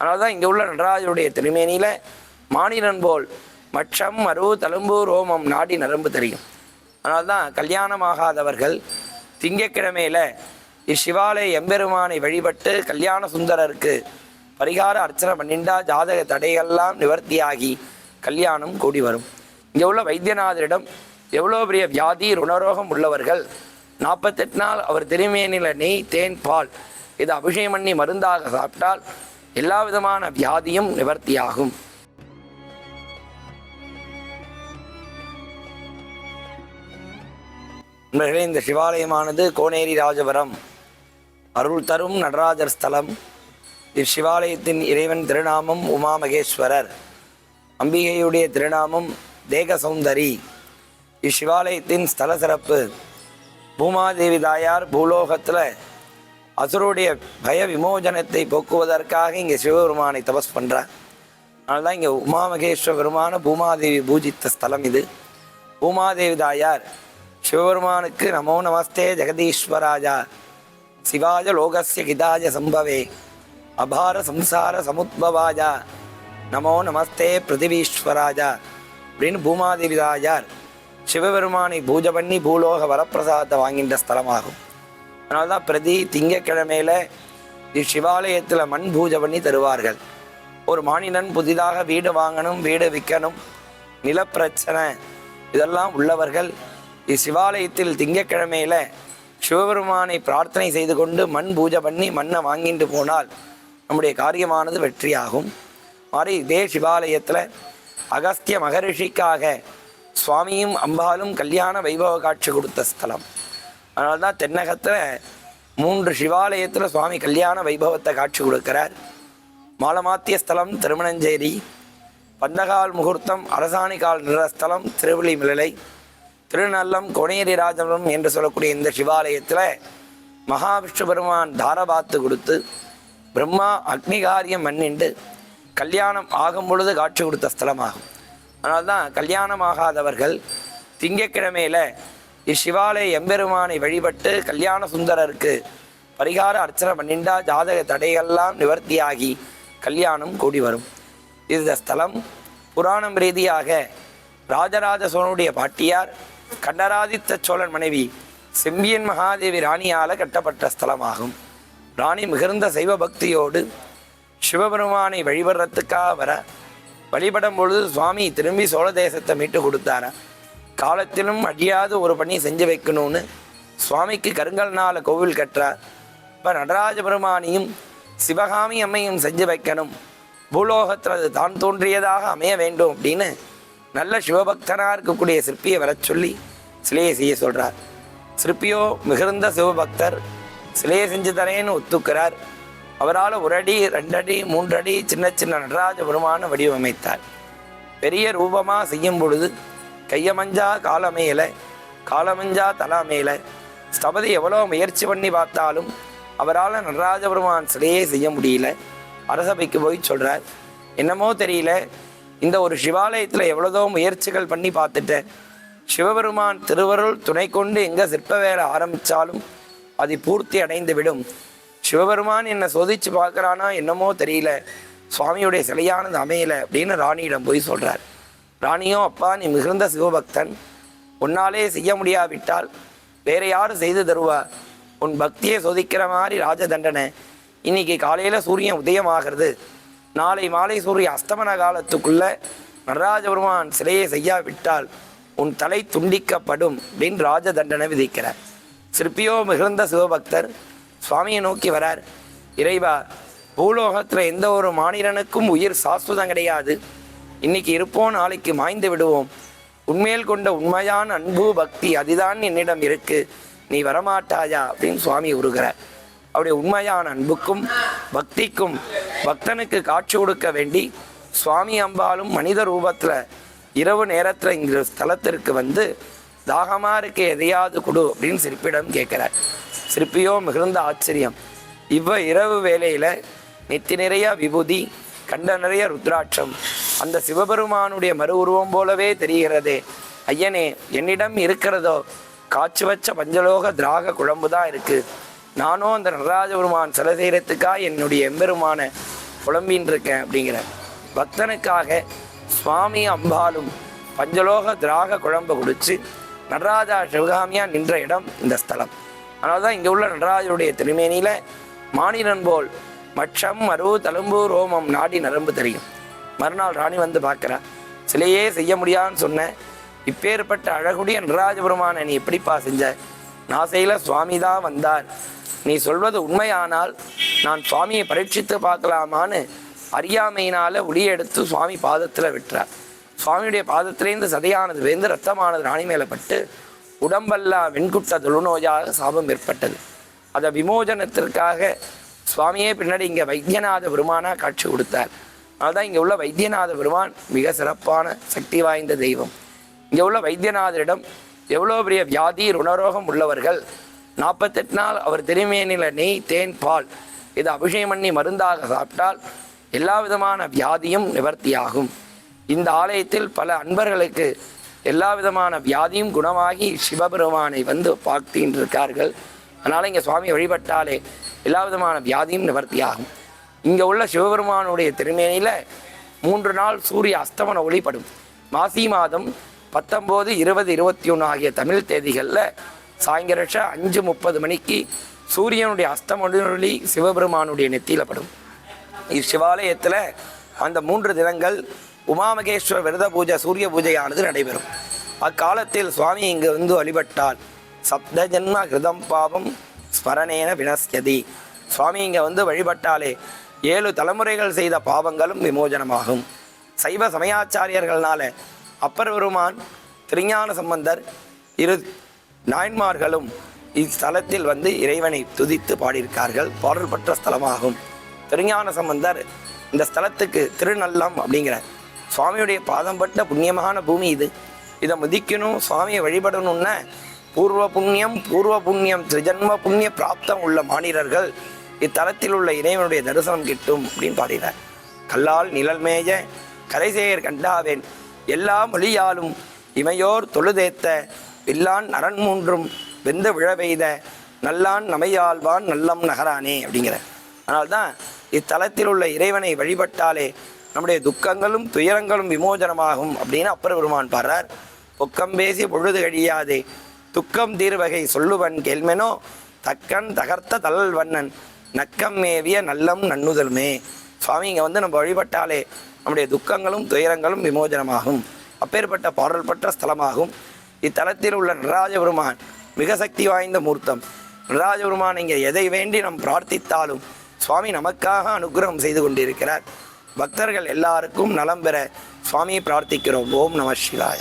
அதனால தான் இங்கே உள்ள நடராஜருடைய திருமேனியில் மானிடன் போல் மற்றம் மறு தழும்பு ரோமம் நாடி நரம்பு தெரியும். அதனால தான் கல்யாணமாகாதவர்கள் திங்கக்கிழமையில் இச்சிவாலய எம்பெருமானை வழிபட்டு கல்யாண சுந்தரருக்கு பரிகார அர்ச்சனை பண்ணிண்டா ஜாதக தடைகள்லாம் நிவர்த்தியாகி கல்யாணம் கூடி வரும். இங்கே உள்ள வைத்தியநாதரிடம் எவ்வளோ பெரிய வியாதி ருணரோகம் உள்ளவர்கள் நாற்பத்தெட்டு நாள் அவர் திருமேனில நெய் தேன் பால் இது அபிஷேகம் பண்ணி மருந்தாக சாப்பிட்டால் எல்லா விதமான வியாதியும் நிவர்த்தியாகும். நண்பர்களே இந்த சிவாலயமானது கோனேரி ராஜபுரம். அருள் தரும் நடராஜர் ஸ்தலம். இச்சிவாலயத்தின் இறைவன் திருநாமம் உமா மகேஸ்வரர் அம்பிகையுடைய திருநாமம் தேக சௌந்தரி இச்சிவாலயத்தின் ஸ்தல சிறப்பு. பூமாதேவி தாயார் பூலோகத்தில் அசுருடைய பய விமோஜனத்தை போக்குவதற்காக இங்கே சிவபெருமானை தபஸ் பண்ணுறார் அதனால தான் இங்கே உமாமகேஸ்வர பெருமான பூமாதேவி பூஜித்த ஸ்தலம் இது. பூமாதேவி தாயார் சிவபெருமானுக்கு நமோ நமஸ்தே ஜெகதீஸ்வராஜா. சிவாஜ லோகஸ்ய கிதாஜ சம்பவே. அபார சம்சார சமுத்பவாஜா. நமோ நமஸ்தே பிருத்திவீஸ்வராஜா அப்படின்னு பூமாதேவி தாயார் சிவபெருமானை பூஜை பண்ணி பூலோக வரப்பிரசாதத்தை வாங்கின்ற ஸ்தலமாகும். அதனால தான் பிரதி திங்கக்கிழமையில இச்சிவாலயத்தில் மண் பூஜை பண்ணி தருவார்கள். ஒரு மாநிலன் புதிதாக வீடு வாங்கணும் வீடு விற்கணும் நிலப்பிரச்சனை இதெல்லாம் உள்ளவர்கள் இச்சிவாலயத்தில் திங்கக்கிழமையில சிவபெருமானை பிரார்த்தனை செய்து கொண்டு மண் பூஜை பண்ணி மண்ணை வாங்கிட்டு போனால் நம்முடைய காரியமானது வெற்றியாகும். மாதிரி இதே சிவாலயத்தில் அகஸ்திய மகரிஷிக்காக சுவாமியும் அம்பாலும் கல்யாண வைபவ காட்சி கொடுத்த ஸ்தலம். அதனால தான் தென்னகத்தில் மூன்று சிவாலயத்தில் சுவாமி கல்யாண வைபவத்தை காட்சி கொடுக்கிறார். மாலமாத்திய ஸ்தலம் திருமணஞ்சேரி பந்தகால் முகூர்த்தம் அரசாணிகால் நிறஸ்தலம் திருவிழிமிழலை திருநல்லம் கொனேரி ராஜபுரம் என்று சொல்லக்கூடிய இந்த சிவாலயத்தில் மகாவிஷ்ணு பெருமான் தாரபாத்து கொடுத்து பிரம்மா அக்னிகாரியம் மன்னிண்டு கல்யாணம் ஆகும் பொழுது காட்சி கொடுத்த ஸ்தலமாகும். அதனால்தான் கல்யாணம் ஆகாதவர்கள் திங்கக்கிழமையில் இச்சிவாலய எம்பெருமானை வழிபட்டு கல்யாண சுந்தரருக்கு பரிகார அர்ச்சனை பண்ணிண்டா ஜாதக தடைகள்லாம் நிவர்த்தியாகி கல்யாணம் கூடி வரும். இந்த ஸ்தலம் புராணம் ரீதியாக ராஜராஜ சோழனுடைய பாட்டியார் கண்டராதித்த சோழன் மனைவி செம்பியன் மகாதேவி ராணியால் கட்டப்பட்ட ஸ்தலமாகும். ராணி மிகுந்த சைவ பக்தியோடு சிவபெருமானை வழிபடுறதுக்காக வர வழிபடும் பொழுது சுவாமி திரும்பி சோழ தேசத்தை மீட்டு கொடுத்தாரா காலத்திலும் அழியாத ஒரு பணியை செஞ்சு வைக்கணும்னு சுவாமிக்கு கருங்கல்னால கோவில் கட்டுறார். இப்போ நடராஜ பெருமானியும் சிவகாமி அம்மையும் செஞ்சு வைக்கணும். பூலோகத்தில் அது தான் தோன்றியதாக அமைய வேண்டும் அப்படின்னு நல்ல சிவபக்தனாக இருக்கக்கூடிய சிற்பியை வர சொல்லி சிலையை செய்ய சொல்கிறார் சிற்பியோ மிகுந்த சிவபக்தர் சிலையை செஞ்சு தரேன்னு ஒத்துக்கிறார். அவரால் ஒரு அடி ரெண்டடி மூன்றடி சின்ன சின்ன நடராஜ பெருமான வடிவமைத்தார். பெரிய ரூபமாக செய்யும் பொழுது கையமஞ்சா காலமேல காலமஞ்சா தலாமேல. ஸ்தபதி எவ்வளோ முயற்சி பண்ணி பார்த்தாலும் அவரால் நடராஜபெருமான் சிலையே செய்ய முடியல. அரசபைக்கு போய் சொல்கிறார் என்னமோ தெரியல இந்த ஒரு சிவாலயத்தில் எவ்வளோதோ முயற்சிகள் பண்ணி பார்த்துட்டேன் சிவபெருமான் திருவருள் துணை கொண்டு எங்கே சிற்ப வேலை ஆரம்பித்தாலும் அது பூர்த்தி அடைந்து விடும் சிவபெருமான் என்னை சோதிச்சு பார்க்குறானா என்னமோ தெரியல. சுவாமியுடைய சிலையானது அமையலை அப்படின்னு ராணியிடம் போய் சொல்கிறார் ராணியோ அப்பா நீ மிகுந்த சிவபக்தன். உன்னாலே செய்ய முடியாவிட்டால் வேற யாரும் செய்து தருவா? உன் பக்தியை சோதிக்கிற மாதிரி ராஜ தண்டனை இன்னைக்கு காலையில் சூரியன் உதயமாகிறது. நாளை மாலை சூரிய அஸ்தமன காலத்துக்குள்ள நடராஜ பெருமான் சிலையை செய்யாவிட்டால் உன் தலை துண்டிக்கப்படும் அப்படின்னு ராஜ தண்டனை விதிக்கிறார். சிற்பியோ மிகுந்த சிவபக்தர் சுவாமியை நோக்கி வரார். இறைவா பூலோகத்தில் எந்த ஒரு மாநிலனுக்கும் உயிர் சாஸ்வதம் கிடையாது. இன்னைக்கு இருப்போம் நாளைக்கு மாய்ந்து விடுவோம். உண்மையில் கொண்ட உண்மையான அன்பு பக்தி அதுதான் என்னிடம் இருக்கு. நீ வரமாட்டாயா? அப்படின்னு சுவாமி உருகிறார். அவருடைய உண்மையான அன்புக்கும் பக்திக்கும் பக்தனுக்கு காட்சி கொடுக்க வேண்டி சுவாமி அம்பாலும் மனித ரூபத்தில் இரவு நேரத்தில் இந்த ஸ்தலத்திற்கு வந்து தாகமாக இருக்க எதையாவது கொடு அப்படின்னு சிற்பியிடம் கேட்குறார். சிற்பியோ மிகுந்த ஆச்சரியம். இவ்வ இரவு வேலையில் நெத்தி நிறைய விபூதி கண்ட நிறைய ருத்ராட்சம் அந்த சிவபெருமானுடைய மறு உருவம் போலவே தெரிகிறதே. ஐயனே என்னிடம் இருக்கிறதோ காய்ச்சி வச்ச பஞ்சலோக திராக குழம்பு தான் இருக்கு. நானும் அந்த நடராஜ பெருமான் சில செய்கிறதுக்காக என்னுடைய எம்பெருமான புலம்பின்னு இருக்கேன் அப்படிங்கிற பக்தனுக்காக சுவாமி அம்பாலும் பஞ்சலோக திராக குழம்பு குடிச்சு நடராஜா சிவகாமியா நின்ற இடம் இந்த ஸ்தலம். அதனால தான் இங்கே உள்ள நடராஜருடைய திருமேனியில் மாநிலன் போல் மச்சம் மரு தழும்பு ரோமம் நாடி நரம்பு தெரியும். மறுநாள் ராணி வந்து பார்க்குறா சிலையே செய்ய முடியாதுன்னு சொன்னேன் இப்பேற்பட்ட அழகுடைய நடராஜபெருமான நீ எப்படிப்பா செஞ்ச? நாசையில் சுவாமி தான் வந்தார். நீ சொல்வது உண்மையானால் நான் சுவாமியை பரீட்சித்து பார்க்கலாமான்னு அறியாமையினால ஒளியை எடுத்து சுவாமி பாதத்தில் விட்டுறார். சுவாமியுடைய பாதத்திலேருந்து சதையானது வேந்து ரத்தமானது ராணி மேலே பட்டு உடம்பெல்லாம் வெண்குட்ட தொழுநோயாக சாபம் ஏற்பட்டது. அதை விமோசனத்திற்காக சுவாமியே பின்னாடி இங்கே வைத்தியநாத பெருமானா காட்சி கொடுத்தார். அதுதான் இங்கே உள்ள வைத்தியநாத பெருமான் மிக சிறப்பான சக்தி வாய்ந்த தெய்வம். இங்கே உள்ள வைத்தியநாதரிடம் எவ்வளோ பெரிய வியாதி ருணரோகம் உள்ளவர்கள் நாற்பத்தெட்டு நாள் அவர் திருமேனில நெய் தேன் பால் இது அபிஷேகம் பண்ணி மருந்தாக சாப்பிட்டால் எல்லா விதமான வியாதியும் நிவர்த்தியாகும். இந்த ஆலயத்தில் பல அன்பர்களுக்கு எல்லா விதமான வியாதியும் குணமாகி சிவபெருமானை வந்து பார்த்துட்டு இருக்கார்கள் அதனால் இங்கே சுவாமி வழிபட்டாலே எல்லா விதமான வியாதியும் நிவர்த்தியாகும். இங்கே உள்ள சிவபெருமானுடைய திருமேனியில் மூன்று நாள் சூரிய அஸ்தமன ஒளிப்படும் மாசி மாதம் பத்தொம்போது இருபது இருபத்தி ஒன்று ஆகிய தமிழ் தேதிகளில் சாயங்காலம் அஞ்சு முப்பது மணிக்கு சூரியனுடைய அஸ்தமன ஒளி சிவபெருமானுடைய நெத்தியில் படும். இச்சிவாலயத்தில் அந்த மூன்று தினங்கள் உமாமகேஸ்வர விரத பூஜை சூரிய பூஜையானது நடைபெறும். அக்காலத்தில் சுவாமி இங்கு வந்து வழிபட்டால் சப்த ஜென்ம கிருதம் பாவம் ஸ்மரணேன வினஸ்யதி. சுவாமி இங்கே வந்து வழிபட்டாலே ஏழு தலைமுறைகள் செய்த பாவங்களும் விமோசனமாகும் சைவ சமயாச்சாரியர்களால அப்பர் பெருமான் திருஞான சம்பந்தர் இரு நாயன்மார்களும் இஸ்தலத்தில் வந்து இறைவனை துதித்து பாடியிருக்கார்கள். பாடல் பெற்ற ஸ்தலமாகும். திருஞான சம்பந்தர் இந்த ஸ்தலத்துக்கு திருநல்லம் அப்படிங்கிற சுவாமியுடைய பாதம் பட்ட புண்ணியமான பூமி இது. இதை முதிக்கணும் சுவாமியை வழிபடணும்னா பூர்வ புண்ணியம் பூர்வ புண்ணியம் திருஜன்ம புண்ணிய பிராப்தம் உள்ள மாநிலர்கள் இத்தலத்தில் உள்ள இறைவனுடைய தரிசனம் கிட்டும் அப்படின்னு பாடினார். கல்லால் நிழல் மேய கரைசேயர் கண்டாவேன். எல்லா மொழியாலும் இமையோர் தொழுதேத்த. வில்லான் நரன் மூன்றும் வெந்து விழவெய்த. நல்லான் நமையாழ்வான் நல்லம் நகரானே அப்படிங்கிற அதனால்தான் இத்தலத்தில் உள்ள இறைவனை வழிபட்டாலே நம்முடைய துக்கங்களும் துயரங்களும் விமோசனமாகும் அப்படின்னு அப்பர் பெருமான் பாடுறார். பொக்கம் பேசி பொழுது கழியாதே. துக்கம் தீர்வகை சொல்லுவன் கேள்மெனோ. தக்கன் தகர்த்த தலல் வண்ணன் நக்கம் மேவிய நல்லம் நன்னுதலுமே சுவாமி இங்கே வந்து நம்ம வழிபட்டாலே நம்முடைய துக்கங்களும் துயரங்களும் விமோஜனமாகும். அப்பேற்பட்ட பாடல் பெற்ற ஸ்தலமாகும். இத்தலத்தில் உள்ள நடராஜபெருமான் மிக சக்தி வாய்ந்த மூர்த்தம். நடராஜபெருமான் இங்கே எதை வேண்டி நாம் பிரார்த்தித்தாலும் சுவாமி நமக்காக அனுகிரகம் செய்து கொண்டிருக்கிறார். பக்தர்கள் எல்லாருக்கும் நலம் பெற சுவாமியை பிரார்த்திக்கிறோம். ஓம் நம சிவாய.